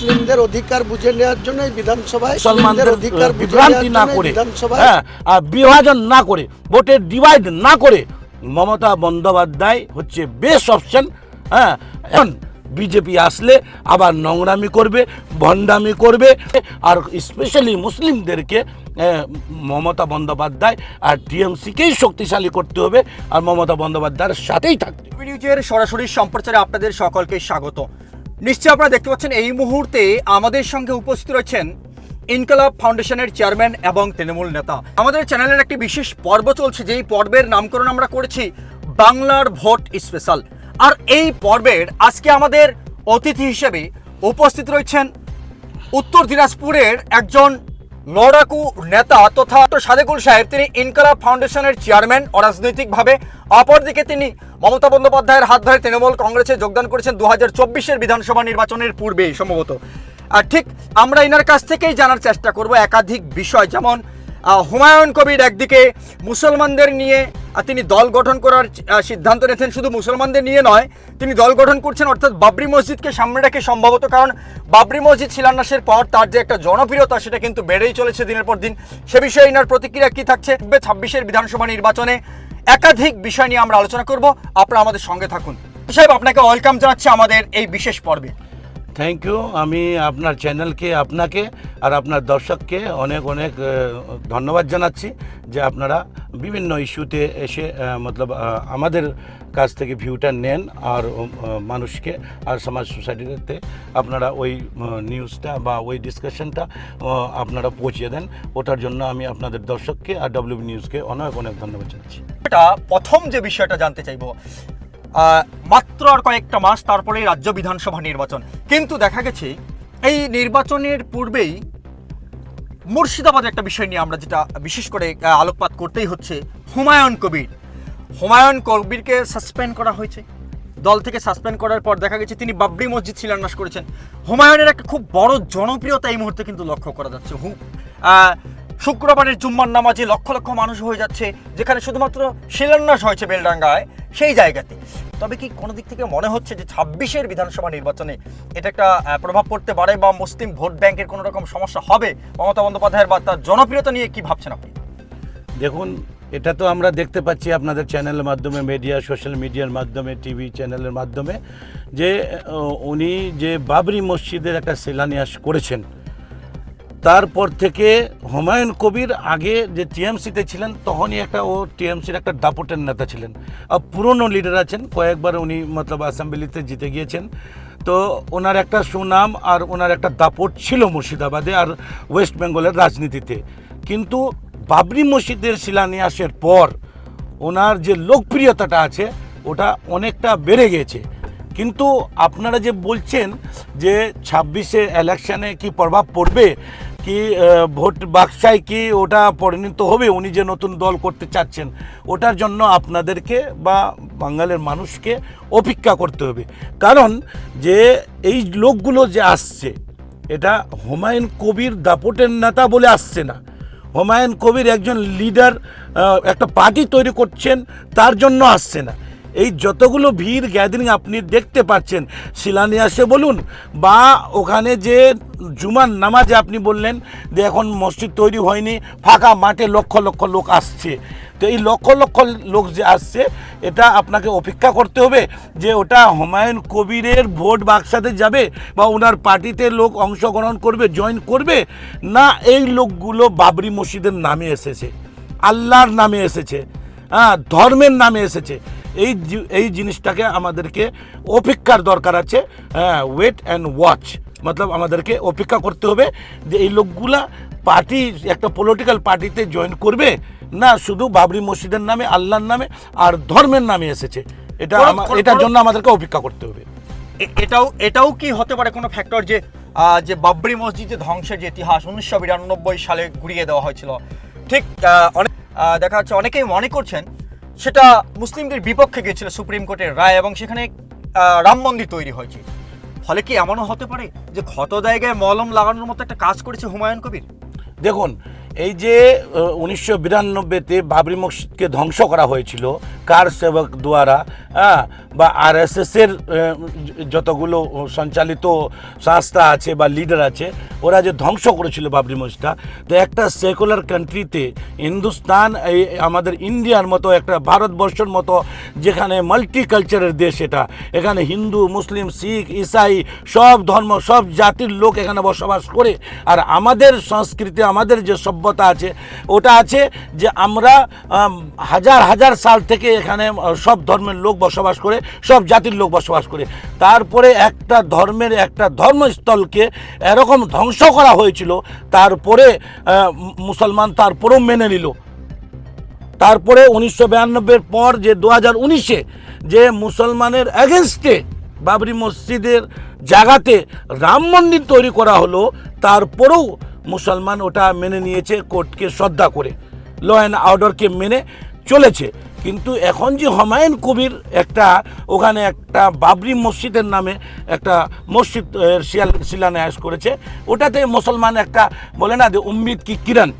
মুসলিমদের অধিকার বুঝে নেওয়ার জন্য বিধানসভায় মুসলমানদের অধিকার বিভ্রান্তি না করে বিধানসভায় হ্যাঁ আর বিভাজন না করে ভোটের ডিভাইড না করে মমতা বন্দ্যোপাধ্যায় হচ্ছে বেস্ট অপশন হ্যাঁ এখন বিজেপি আসলে আবার নোংরামি করবে ভণ্ডামি করবে আর স্পেশালি মুসলিমদেরকে মমতা বন্দ্যোপাধ্যায় আর টিএমসিকেই শক্তিশালী করতে হবে আর মমতা বন্দ্যোপাধ্যায়ের সাথেই থাকতে। নিউজের সরাসরি সম্প্রচারে আপনাদের সকলকে স্বাগত নিশ্চয়ই আপনারা দেখতে পাচ্ছেন, এই মুহূর্তে আমাদের সঙ্গে উপস্থিত রয়েছেন ইনকলাব ফাউন্ডেশনের চেয়ারম্যান এবং তৃণমূল নেতা। আমাদের চ্যানেলের একটি বিশেষ পর্ব চলছে, যেই পর্বের নামকরণ আমরা করেছি বাংলার ভোট স্পেশাল। আর এই পর্বের আজকে আমাদের অতিথি হিসেবে উপস্থিত রয়েছেন উত্তর দিনাজপুরের একজন লড়াকু নেতা তথা সাদেকুল সাহেব, তিনি ইনকলাব ফাউন্ডেশনের চেয়ারম্যান। অরাজনৈতিকভাবে অপরদিকে তিনি মমতা বন্দ্যোপাধ্যায়ের হাত ধরে তৃণমূল কংগ্রেসে যোগদান করেছেন দু হাজার বিধানসভা নির্বাচনের পূর্বেই সম্ভবত। আর ঠিক আমরা এনার কাছ থেকেই জানার চেষ্টা করব একাধিক বিষয়, যেমন হুমায়ুন কবির একদিকে মুসলমানদের নিয়ে তিনি দল গঠন করার সিদ্ধান্ত নিয়েছেন। শুধু মুসলমানদের নিয়ে নয়, তিনি দল গঠন করছেন, অর্থাৎ বাবরি মসজিদকে সামনে রেখে সম্ভবত, কারণ বাবরি মসজিদ শিলান্যাসের পর তার যে একটা জনপ্রিয়তা, সেটা কিন্তু বেড়েই চলেছে দিনের পর দিন। সে বিষয়ে ইনার প্রতিক্রিয়া কী থাকছে? ছাব্বিশের বিধানসভা নির্বাচনে। একাধিক বিষয় নিয়ে আমরা আলোচনা করব। আপনারা আমাদের সঙ্গে থাকুন। সাহেব, আপনাকে ওয়েলকাম জানাচ্ছি আমাদের এই বিশেষ পর্বে। থ্যাংক ইউ আমি আপনার চ্যানেলকে আপনাকে আর আপনার দর্শককে অনেক অনেক ধন্যবাদ জানাচ্ছি যে আপনারা বিভিন্ন ইস্যুতে এসে মতলব আমাদের কাছ থেকে ভিউটা নেন আর মানুষকে আর সমাজ সোসাইটিতে আপনারা ওই নিউজটা বা ওই ডিসকাশনটা আপনারা পৌঁছে দেন। ওটার জন্য আমি আপনাদের দর্শককে আর ডব্লিউ নিউজকে অনেক অনেক ধন্যবাদ জানাচ্ছি। এটা প্রথম যে বিষয়টা জানতে চাইব মাত্র আর কয়েকটা মাস তারপরেই রাজ্য বিধানসভা নির্বাচন। কিন্তু দেখা গেছে, এই নির্বাচনের পূর্বেই মুর্শিদাবাদের একটা বিষয় নিয়ে আমরা যেটা বিশেষ করে আলোকপাত করতেই হচ্ছে, হুমায়ুন কবির। হুমায়ুন কবিরকে সাসপেন্ড করা হয়েছে। দল থেকে সাসপেন্ড করার পর দেখা গেছে তিনি বাবরি মসজিদ শিলান্যাস করেছেন। হুমায়ুনের একটা খুব বড় জনপ্রিয়তা এই মুহূর্তে কিন্তু লক্ষ্য করা যাচ্ছে। হু শুক্রবারের জুম্মার নামাজে লক্ষ লক্ষ মানুষ হয়ে যাচ্ছে, যেখানে শুধুমাত্র শিলান্যাস হয়েছে বেলডাঙ্গায়, সেই জায়গাতে। তবে কি কোনো দিক থেকে মনে হচ্ছে যে ছাব্বিশের বিধানসভা নির্বাচনে এটা একটা প্রভাব পড়তে পারে বা মুসলিম ভোট ব্যাংকের কোনো রকম সমস্যা হবে? মমতা বন্দ্যোপাধ্যায়ের বা তার জনপ্রিয়তা নিয়ে কি ভাবছেন আপনি? দেখুন, এটা তো আমরা দেখতে পাচ্ছি আপনাদের চ্যানেলের মাধ্যমে মিডিয়া সোশ্যাল মিডিয়ার মাধ্যমে টিভি চ্যানেলের মাধ্যমে, যে উনি যে বাবরি মসজিদের একটা শিলান্যাস করেছেন। তারপর থেকে হুমায়ুন কবির আগে যে টিএমসিতে ছিলেন, তখনই একটা ও টিএমসির একটা দাপটের নেতা ছিলেন। আর পুরনো লিডার আছেন, কয়েকবার উনি মতলব অ্যাসেম্বলিতে জিতে গিয়েছেন। তো ওনার একটা সুনাম আর ওনার একটা দাপট ছিল মুর্শিদাবাদে আর ওয়েস্ট বেঙ্গলের রাজনীতিতে। কিন্তু বাবরি মসজিদের শিলান্যাসের পর ওনার যে লোকপ্রিয়তাটা আছে, ওটা অনেকটা বেড়ে গেছে কিন্তু আপনারা যে বলছেন যে ছাব্বিশে ইলেকশনে কি প্রভাব পড়বে কি ভোট বাক্সায় কি ওটা পরিণত হবে? উনি যে নতুন দল করতে চাচ্ছেন, ওটার জন্য আপনাদেরকে বা বাঙালির মানুষকে অপেক্ষা করতে হবে। কারণ যে এই লোকগুলো যে আসছে, এটা হুমায়ুন কবির দাপটের নেতা বলে আসছে না। হুমায়ুন কবির একজন লিডার একটা পার্টি তৈরি করছেন, তার জন্য আসছে না। এই যতগুলো ভিড় গ্যাদারিং আপনি দেখতে পাচ্ছেন, শিলান্যাসে বলুন বা ওখানে যে জুমার নামাজে আপনি বললেন যে এখন মসজিদ তৈরি হয়নি, ফাঁকা মাঠে লক্ষ লক্ষ লোক আসছে। তো এই লক্ষ লক্ষ লোক যে আসছে, এটা আপনাকে অপেক্ষা করতে হবে যে ওটা হুমায়ুন কবিরের ভোট বাক্সাতে যাবে বা ওনার পার্টিতে লোক অংশগ্রহণ করবে, জয়েন করবে, না এই লোকগুলো বাবরি মসজিদের নামে এসেছে। আল্লাহর নামে এসেছে। হ্যাঁ ধর্মের নামে এসেছে। এই এই জিনিসটাকে আমাদেরকে অপেক্ষার দরকার আছে হ্যাঁ ওয়েট অ্যান্ড ওয়াচ মতলব আমাদেরকে অপেক্ষা করতে হবে যে এই লোকগুলা পার্টি একটা পলিটিক্যাল পার্টিতে জয়েন করবে না শুধু বাবরি মসজিদের নামে আল্লাহর নামে আর ধর্মের নামে এসেছে। এটা এটার জন্য আমাদেরকে অপেক্ষা করতে হবে। এটাও এটাও কি হতে পারে কোনো ফ্যাক্টর যে যে বাবরি মসজিদে ধ্বংসের যে ইতিহাস উনিশশো বিরানব্বই সালে ঘুরিয়ে দেওয়া হয়েছিল? ঠিক অনেক দেখা যাচ্ছে অনেকেই মনে করছেন সেটা মুসলিমদের বিপক্ষে গিয়েছিল সুপ্রিম কোর্টের রায় এবং সেখানে রাম মন্দির তৈরি হয়েছে ফলে কি এমনও হতে পারে যে ক্ষত জায়গায় মলম লাগানোর মতো একটা কাজ করেছে হুমায়ুন কবির? দেখুন এই যে উনিশশো বিরানব্বইতে বাবরি মসজিদকে ধ্বংস করা হয়েছিল, কার সেবক দ্বারা হ্যাঁ বা আর এর যতগুলো সঞ্চালিত সংস্থা আছে বা লিডার আছে, ওরা যে ধ্বংস করেছিল বাবরি মসজিদটা, তো একটা সেকুলার কান্ট্রিতে হিন্দুস্তান, এই আমাদের ইন্ডিয়ার মতো, একটা ভারতবর্ষের মতো, যেখানে মাল্টি কালচারের দেশ এটা, এখানে হিন্দু, মুসলিম, শিখ, ইসাই, সব ধর্ম, সব জাতির লোক এখানে বসবাস করে, আর আমাদের সংস্কৃতি, আমাদের যে সভ্যতা আছে, ওটা আছে যে আমরা হাজার হাজার সাল থেকে এখানে সব ধর্মের লোক বসবাস করে, সব জাতির লোক বসবাস করে। তারপরে একটা ধর্মের, একটা ধর্মস্থলকে এরকম ধ্বংস করা হয়েছিল, তারপরে মুসলমান তারপরেও মেনে নিল। তারপরে উনিশশো বিরানব্বইয়ের পর যে দু হাজার উনিশে যে মুসলমানের অ্যাগেনস্টে বাবরি মসজিদের জায়গাতে রাম মন্দির তৈরি করা হলো, তারপরেও মুসলমান ওটা মেনে নিয়েছে কোর্টকে শ্রদ্ধা করে ল অ্যান্ড অর্ডারকে মেনে চলেছে কিন্তু এখন যে হুমায়ুন কবির একটা ওখানে একটা বাবরি মসজিদের নামে একটা মসজিদ আহ, শিয়াল- শিলান্যাস করেছে ওটাতে মুসলমান একটা বলে না যে উম্মিদ কি কিরণ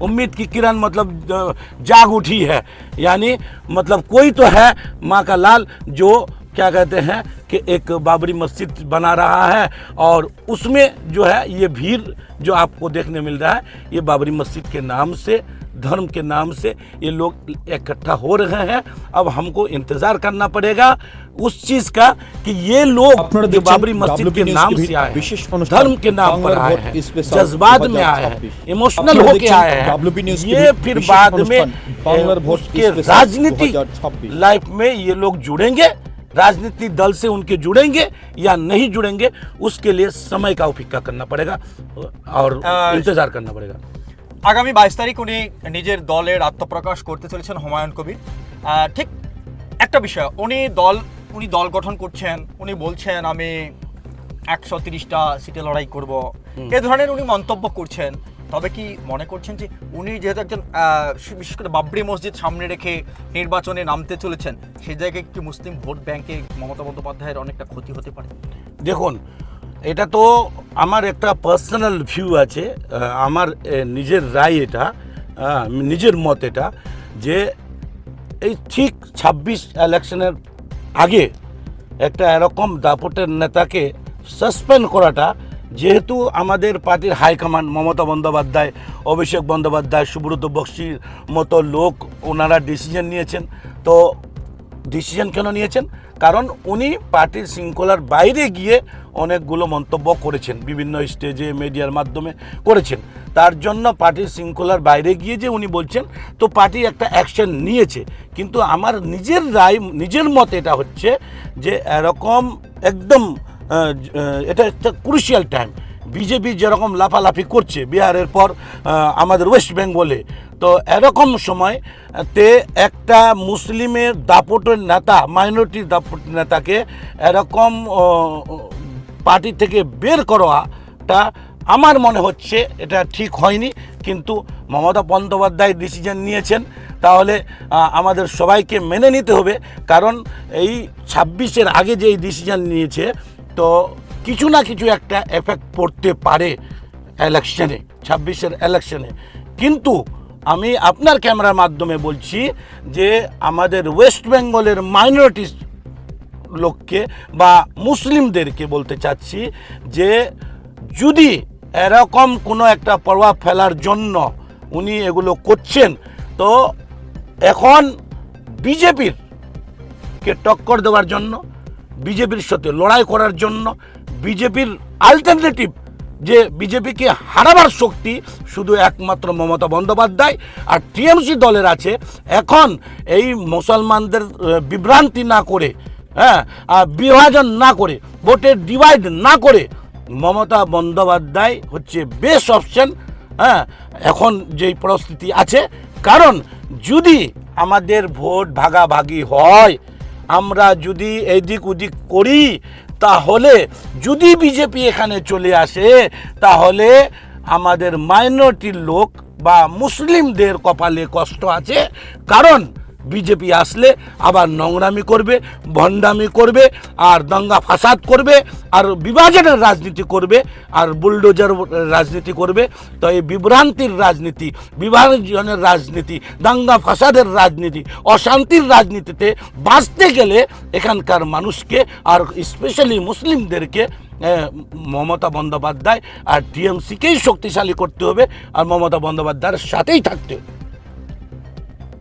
उम्मीद की किरण मतलब अ, जाग उठी है यानी मतलब कोई तो है माँ का लाल जो क्या कहते हैं कि एक बाबरी मस्जिद बना रहा है और उसमें जो है ये भीड़ जो आपको देखने मिल रहा है ये बाबरी मस्जिद के नाम से धर्म के नाम से ये लोग इकट्ठा हो रहे हैं। अब हमको इंतज़ार करना पड़ेगा उस चीज़ का कि ये लोग बाबरी मस्जिद के नाम से आए धर्म के नाम पर आए हैं जज्बात में आए हैं इमोशनल होके आए हैं। ये फिर बाद में राजनीति लाइफ में ये लोग जुड़ेंगे। राजनीतिक दल से उनके जुड़ेंगे या नहीं जुड़ेंगे उसके लिए समय का उफिक्का करना पड़ेगा और इंतजार करना पड़ेगा। আগামী বাইশ তারিখ উনি নিজের দলের আত্মপ্রকাশ করতে চলেছেন হুমায়ুন কবির ঠিক একটা বিষয় উনি দল উনি দল গঠন করছেন উনি বলছেন আমি একশো তিরিশটা সিটে লড়াই করব। এ ধরনের উনি মন্তব্য করছেন। তবে কি মনে করছেন যে উনি যেহেতু একজন বিশেষ করে বাবরি মসজিদ সামনে রেখে নির্বাচনে নামতে চলেছেন সেই জায়গায় কি মুসলিম ভোট ব্যাংকে মমতা বন্দ্যোপাধ্যায়ের অনেকটা ক্ষতি হতে পারে? দেখুন, এটা তো আমার একটা পার্সোনাল ভিউ আছে আমার নিজের রায় এটা নিজের মত এটা, যে এই ঠিক ছাব্বিশ ইলেকশনের আগে একটা এরকম দাপটের নেতাকে সাসপেন্ড করাটা যেহেতু আমাদের পার্টির হাইকমান্ড মমতা বন্দ্যোপাধ্যায়, অভিষেক বন্দ্যোপাধ্যায়, সুব্রত বক্সির মতো লোক ওনারা ডিসিশন নিয়েছেন। তো ডিসিশন কেন নিয়েছেন? কারণ উনি পার্টির শৃঙ্খলার বাইরে গিয়ে অনেকগুলো মন্তব্য করেছেন, বিভিন্ন স্টেজে মিডিয়ার মাধ্যমে করেছেন। তার জন্য পার্টির শৃঙ্খলার বাইরে গিয়ে যে উনি বলছেন, তো পার্টি একটা অ্যাকশন নিয়েছে। কিন্তু আমার নিজের রায়, নিজের মত এটা হচ্ছে যে এরকম একদম এটা একটা ক্রুশিয়াল টাইম বিজেপি যেরকম লাফালাফি করছে, বিহারের পর আমাদের ওয়েস্ট বেঙ্গলে তো এরকম সময়, তে একটা মুসলিমের দাপটের নেতা মাইনরিটি দাপট, নেতাকে এরকম পার্টি থেকে বের করাটা আমার মনে হচ্ছে এটা ঠিক হয়নি। কিন্তু মমতা বন্দ্যোপাধ্যায় ডিসিশন নিয়েছেন, তাহলে আমাদের সবাইকে মেনে নিতে হবে। কারণ এই ছাব্বিশের আগে যে এই ডিসিশন নিয়েছে তো কিছু না কিছু একটা এফেক্ট পড়তে পারে ইলেকশনে ছাব্বিশের ইলেকশনে কিন্তু আমি আপনার ক্যামেরার মাধ্যমে বলছি যে আমাদের ওয়েস্ট বেঙ্গলের মাইনরিটিস লোককে বা মুসলিমদেরকে বলতে চাচ্ছি যে যদি এরকম কোনো একটা প্রভাব ফেলার জন্য উনি এগুলো করছেন, তো এখন বিজেপির কে টক্কর দেওয়ার জন্য বিজেপির সাথে লড়াই করার জন্য বিজেপির আলটারনেটিভ যে বিজেপিকে হারাবার শক্তি শুধু একমাত্র মমতা বন্দ্যোপাধ্যায় আর টিএমসি দলের আছে, এখন এই মুসলমানদের বিভ্রান্তি না করে হ্যাঁ আর বিভাজন না করে ভোটের ডিভাইড না করে মমতা বন্দ্যোপাধ্যায় হচ্ছে বেস্ট অপশন হ্যাঁ এখন যেই পরিস্থিতি আছে। কারণ যদি আমাদের ভোট ভাগাভাগি হয় আমরা যদি এদিক ওদিক করি, তাহলে যদি বিজেপি এখানে চলে আসে, তাহলে আমাদের মাইনরিটির লোক বা মুসলিমদের কপালে কষ্ট আছে। কারণ বিজেপি আসলে আবার নোংরামি করবে, ভণ্ডামি করবে, আর দাঙ্গা ফাসাদ করবে, আর বিভাজনের রাজনীতি করবে, আর বুলডোজার রাজনীতি করবে। তো এই বিভ্রান্তির রাজনীতি, বিভাজনের রাজনীতি, দাঙ্গা ফাসাদের রাজনীতি, অশান্তির রাজনীতিতে বাঁচতে গেলে এখানকার মানুষকে আর স্পেশালি মুসলিমদেরকে মমতা বন্দ্যোপাধ্যায় আর টিএমসিকেই শক্তিশালী করতে হবে, আর মমতা বন্দ্যোপাধ্যায়ের সাথেই থাকতে হবে।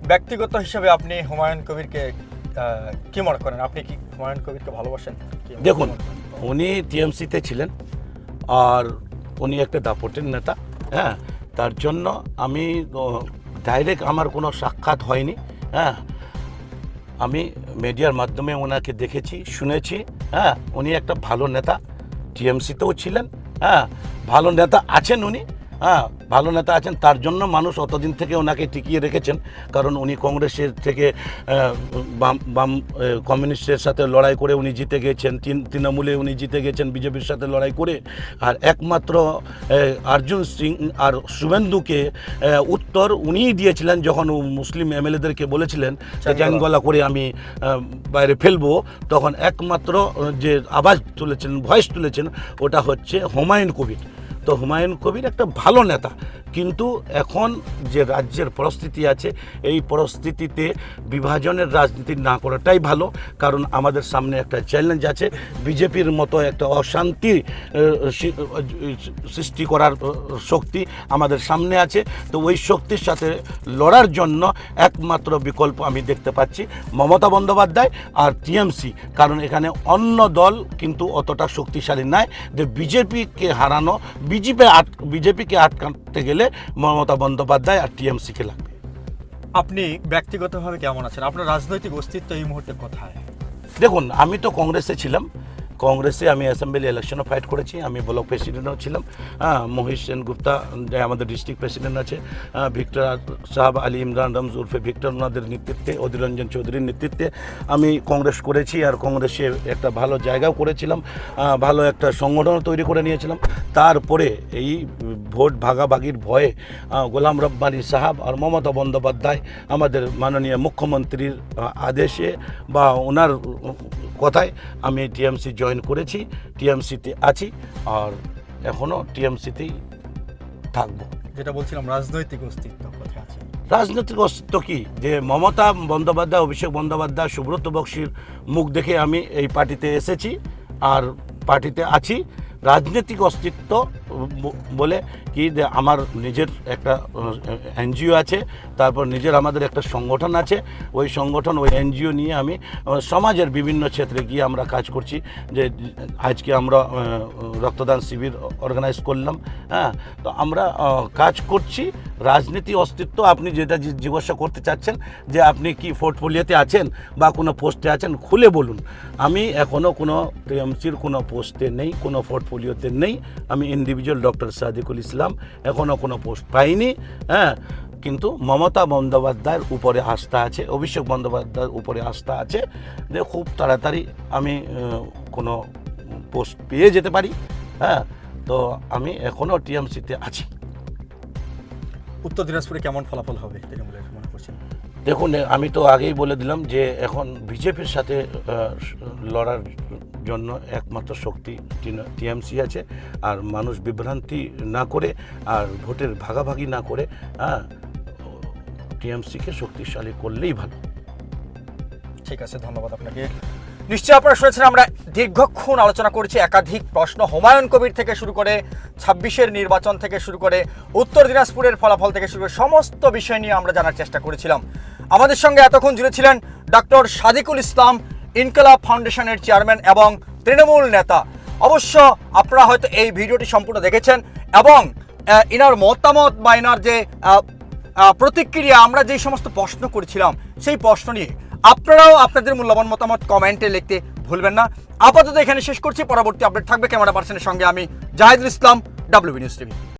ব্যক্তিগত হিসেবে আপনি হুমায়ুন কবিরকে কি মনে করেন? আপনি কি হুমায়ুন কবিরকে ভালোবাসেন? দেখুন? উনি টিএমসিতে ছিলেন আর উনি একটা দাপটের নেতা হ্যাঁ? তার জন্য আমি ডাইরেক্ট আমার কোনো সাক্ষাৎ হয়নি হ্যাঁ? আমি মিডিয়ার মাধ্যমে ওনাকে দেখেছি শুনেছি হ্যাঁ? উনি একটা ভালো নেতা টিএমসিতেও ছিলেন হ্যাঁ? ভালো নেতা আছেন উনি হ্যাঁ ভালো নেতা আছেন তার জন্য মানুষ অতদিন থেকে ওনাকে টিকিয়ে রেখেছেন। কারণ উনি কংগ্রেসের থেকে বাম বাম কমিউনিস্টের সাথে লড়াই করে উনি জিতে গেছেন তিন- তৃণমূলে উনি জিতে গেছেন বিজেপির সাথে লড়াই করে। আর একমাত্র অর্জুন সিং আর শুভেন্দুকে উত্তর উনিই দিয়েছিলেন যখন মুসলিম এমএলএদেরকে বলেছিলেন যে জ্যাংগলা করে আমি বাইরে ফেলব। তখন একমাত্র যে আওয়াজ তুলেছেন ভয়েস তুলেছেন ওটা হচ্ছে হুমায়ুন কবির। তো হুমায়ুন কবির একটা ভালো নেতা। কিন্তু এখন যে রাজ্যের পরিস্থিতি আছে, এই পরিস্থিতিতে বিভাজনের রাজনীতি না করাটাই ভালো। কারণ আমাদের সামনে একটা চ্যালেঞ্জ আছে, বিজেপির মতো একটা অশান্তি সৃষ্টি করার শক্তি আমাদের সামনে আছে। তো ওই শক্তির সাথে লড়ার জন্য একমাত্র বিকল্প আমি দেখতে পাচ্ছি মমতা বন্দ্যোপাধ্যায় আর টিএমসি। কারণ এখানে অন্য দল কিন্তু অতটা শক্তিশালী নয় যে বিজেপিকে হারানো বিজেপি আট বিজেপিকে আটকাতে গেলে মমতা বন্দ্যোপাধ্যায় আর টিএমসিকে লাগবে। আপনি ব্যক্তিগতভাবে কেমন আছেন? আপনার রাজনৈতিক অস্তিত্ব এই মুহূর্তে কোথায়? দেখুন আমি তো কংগ্রেসে ছিলাম। কংগ্রেসে আমি অ্যাসেম্বলি ইলেকশনও ফাইট করেছি আমি ব্লক প্রেসিডেন্টও ছিলাম। হ্যাঁ মহিষ সেন গুপ্তা আমাদের ডিস্ট্রিক্ট প্রেসিডেন্ট আছে হ্যাঁ, ভিক্টর সাহাব আলী ইমরান রমজ উর্ফে ভিক্টর ওনাদের নেতৃত্বে অধীর রঞ্জন চৌধুরীর নেতৃত্বে আমি কংগ্রেস করেছি আর কংগ্রেসে একটা ভালো জায়গাও করেছিলাম ভালো একটা সংগঠনও তৈরি করে নিয়েছিলাম। তারপরে এই ভোট ভাগাভাগির ভয়ে গোলাম রব্বানি সাহাব আর মমতা বন্দ্যোপাধ্যায় আমাদের মাননীয় মুখ্যমন্ত্রীর আদেশে বা ওনার কথায়? আমি টিএমসি জয়েন করেছি টিএমসিতে আছি আর এখনও টিএমসিতেই থাকব। যেটা বলছিলাম রাজনৈতিক অস্তিত্ব আছে? রাজনৈতিক অস্তিত্ব কী? যে মমতা বন্দ্যোপাধ্যায় অভিষেক বন্দ্যোপাধ্যায় সুব্রত বক্সির মুখ দেখে আমি এই পার্টিতে এসেছি আর পার্টিতে আছি। রাজনৈতিক অস্তিত্ব বলে কি আমার নিজের একটা এনজিও আছে, তারপর নিজের আমাদের একটা সংগঠন আছে, ওই সংগঠন, ওই এনজিও নিয়ে আমি সমাজের বিভিন্ন ক্ষেত্রে গিয়ে আমরা কাজ করছি, যে আজকে আমরা রক্তদান শিবির অর্গানাইজ করলাম হ্যাঁ তো আমরা কাজ করছি, রাজনীতি, অস্তিত্ব, আপনি যেটা জিজ্ঞাসা করতে চাচ্ছেন, যে আপনি কি পোর্টফোলিওতে আছেন বা কোনো পোস্টে আছেন, খুলে বলুন। আমি এখনও কোনো টিএমসির কোনো পোস্টে নেই, কোনো পোর্টফোলিওতে নেই, আমি ইন্ডিভিজুয়াল ডক্টর সাদিকুল ইসলাম এখনও কোনো পোস্ট পাইনি হ্যাঁ কিন্তু মমতা বন্দ্যোপাধ্যায়ের উপরে আস্থা আছে অভিষেক বন্দ্যোপাধ্যায়ের উপরে আস্থা আছে যে খুব তাড়াতাড়ি আমি কোনো পোস্ট পেয়ে যেতে পারি হ্যাঁ তো আমি এখনও টিএমসিতে আছি। উত্তর দিনাজপুরে কেমন ফলাফল হবে তৃণমূলের মনে করছেন? দেখুন আমি তো আগেই বলে দিলাম যে এখন বিজেপির সাথে লড়ার জন্য একমাত্র শক্তি টিএমসি আছে। আর মানুষ বিভ্রান্তি না করে আর ভোটের ভাগাভাগি না করে হ্যাঁ টিএমসিকে শক্তিশালী করলেই ভালো। ঠিক আছে, ধন্যবাদ আপনাকে। নিশ্চয়ই আপনারা শুনেছেন, আমরা দীর্ঘক্ষণ আলোচনা করেছি একাধিক প্রশ্ন। হুমায়ুন কবির থেকে শুরু করে ছাব্বিশের নির্বাচন থেকে শুরু করে উত্তর দিনাজপুরের ফলাফল থেকে শুরু করে সমস্ত বিষয় নিয়ে আমরা জানার চেষ্টা করেছিলাম। আমাদের সঙ্গে এতক্ষণ জুড়ে ছিলেন ডক্টর সাদিকুল ইসলাম ইনকলাব ফাউন্ডেশনের চেয়ারম্যান এবং তৃণমূল নেতা। অবশ্য আপনারা হয়তো এই ভিডিওটি সম্পূর্ণ দেখেছেন এবং ইনার মতামত বা ইনার যে প্রতিক্রিয়া আমরা যে সমস্ত প্রশ্ন করেছিলাম, সেই প্রশ্ন নিয়ে আপনারাও আপনাদের মূল্যবান মতামত কমেন্টে লিখতে ভুলবেন না। আপাতত এখানে শেষ করছি। পরবর্তী আপডেট থাকবে ক্যামেরা পার্সনের সঙ্গে আমি Jahidul Islam W news TV